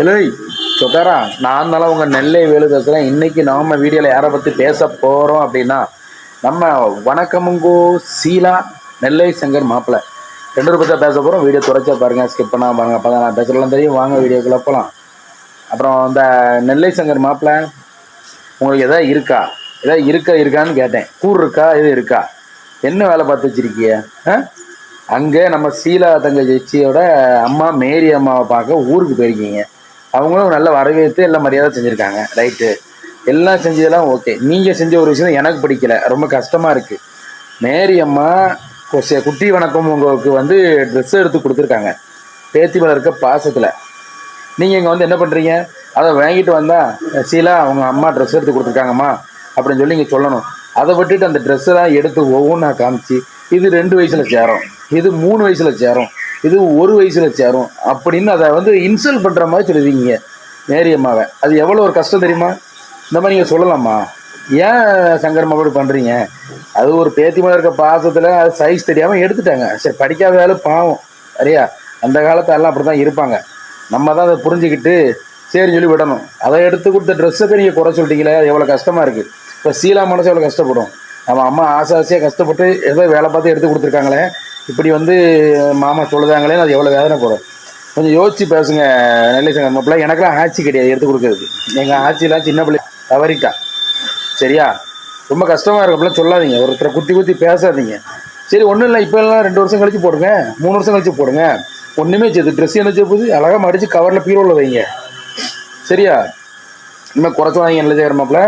இல்லை சொக்காரா நான் தான் உங்கள் நெல்லை வேலு பேசுகிறேன் இன்றைக்கி நாம வீடியோவில் யாரை பற்றி பேச போகிறோம் அப்படின்னா நம்ம வணக்கமுங்கோ சீலா நெல்லை சங்கர் மாப்பிள்ளை ரெண்டு பேர் பேச போகிறோம் வீடியோ துறைச்சா பாருங்கள் ஸ்கிப் பண்ணால் பாருங்கள் அப்போ தான் நான் பேசலாம் தெரியும். வாங்க வீடியோக்குள்ளே போகலாம் அப்புறம் இந்த நெல்லை சங்கர் மாப்பிள்ளை உங்களுக்கு எதாவது இருக்கா? எதாவது இருக்கா இருக்கான்னு கேட்டேன். கூர் இருக்கா எது இருக்கா? என்ன வேலை பார்த்து வச்சிருக்கிய? ஆ? அங்கே நம்ம சீலா தங்கச்சியோட அம்மா மேரி அம்மாவை பார்க்க ஊருக்கு போயிருக்கீங்க. அவங்களும் நல்ல வரவேற்று எல்லாம் மரியாதை செஞ்சுருக்காங்க. ரைட்டு எல்லாம் செஞ்சதெல்லாம் ஓகே நீங்கள் செஞ்ச ஒரு விஷயம் எனக்கு பிடிக்கல. ரொம்ப கஷ்டமாக இருக்குது மேரி அம்மா குட்டி வணக்கம் உங்களுக்கு வந்து ட்ரெஸ் எடுத்து கொடுத்துருக்காங்க. பேத்தி மேல இருக்க பாசத்தில். நீங்கள் இங்கே வந்து என்ன பண்ணுறீங்க அதை வாங்கிட்டு வந்தால் சீலா அவங்க அம்மா ட்ரெஸ் எடுத்து கொடுத்துருக்காங்கம்மா அப்படின்னு சொல்லி நீங்கள் சொல்லணும். அதை விட்டுட்டு அந்த ட்ரெஸ்ஸெல்லாம் எடுத்து ஒவ்வொன்றா காமிச்சு இது ரெண்டு வயசில் சேரும். இது மூணு வயசில் சேரும். இது ஒரு வயசில் சேரும். அப்படின்னு அதை வந்து இன்சல்ட் பண்ணுற மாதிரி சொல்லுவீங்க நேரியம்மாவை. அது எவ்வளோ ஒரு கஷ்டம் தெரியுமா? இந்த மாதிரி நீங்கள் சொல்லலாமா? ஏன் சங்கர் அப்படி பண்ணுறீங்க அது ஒரு பேத்தி இருக்க பாசத்தில் அது சைஸ் தெரியாமல் எடுத்துட்டாங்க. சரி படிக்காத வேலை பாவம். சரியா? அந்த காலத்தை எல்லாம் அப்படி தான் இருப்பாங்க. நம்ம தான் அதை புரிஞ்சுக்கிட்டு சரி சொல்லி விடணும். அதை எடுத்து கொடுத்த ட்ரெஸ்ஸை நீங்கள் குறை சொல்லிட்டீங்களே அது எவ்வளோ கஷ்டமாக இருக்குது இப்போ சீலா மனசு எவ்வளோ கஷ்டப்படும். நம்ம அம்மா ஆசை ஆசையாக கஷ்டப்பட்டு ஏதோ வேலை பார்த்து எடுத்து கொடுத்துருக்காங்களே. இப்படி வந்து மாமா சொல்லுதாங்களேன்னு அது எவ்வளோ வேதனை போகிறோம் கொஞ்சம் யோசிச்சு பேசுங்க நெல்லை சங்கர் மாப்பிள்ள எனக்கெல்லாம் ஆட்சி கிடையாது எடுத்து கொடுக்கறது. எங்கள் ஆட்சியெலாம் சின்ன பிள்ளை தவறிட்டா. சரியா? ரொம்ப கஷ்டமாக இருக்கப்பெல்லாம் சொல்லாதீங்க. ஒருத்தரை குத்தி குத்தி பேசாதீங்க. சரி ஒன்றும் இல்லை இப்போ எல்லாம் ரெண்டு வருஷம் கழிச்சு போடுங்க மூணு வருஷம் கழிச்சு போடுங்க. ஒன்றுமே செய்யுது ட்ரெஸ் என்ன செய்ய அழகாக மடித்து கவரில் பீரோவில் வைங்க. சரியா? இனிமேல் குறைச்சி வாங்க நல்ல செய்கிற மாப்பிள்ள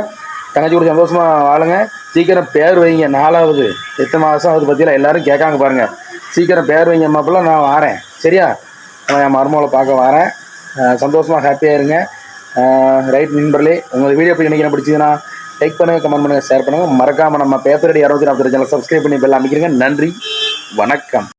தங்கச்சி கூட சந்தோஷமாக வாழுங்க. சீக்கிரம் பேர் வைங்க. நாலாவது எத்தனை மாதம் அது பற்றியில் எல்லோரும் கேட்காங்க பாருங்கள் சீக்கிரம் பேர் வைங்க மாப்பிள்ள நான் வாரேன். சரியா? நான் என் மருமகளை பார்க்க வரேன். சந்தோஷமாக ஹாப்பியாக இருங்க ரைட் நண்பர்களே உங்கள் வீடியோ போய் என்ன பிடிச்சதுன்னா லைக் பண்ணுங்கள் கமெண்ட் பண்ணுங்கள் ஷேர் பண்ணுங்கள் மறக்காமல் நம்ம பேப்பரடி இரநூத்தி நாற்பது சேனல் சப்ஸ்கிரைப் பண்ணி பெல்லாம் அமைக்கிறீங்க. நன்றி. வணக்கம்.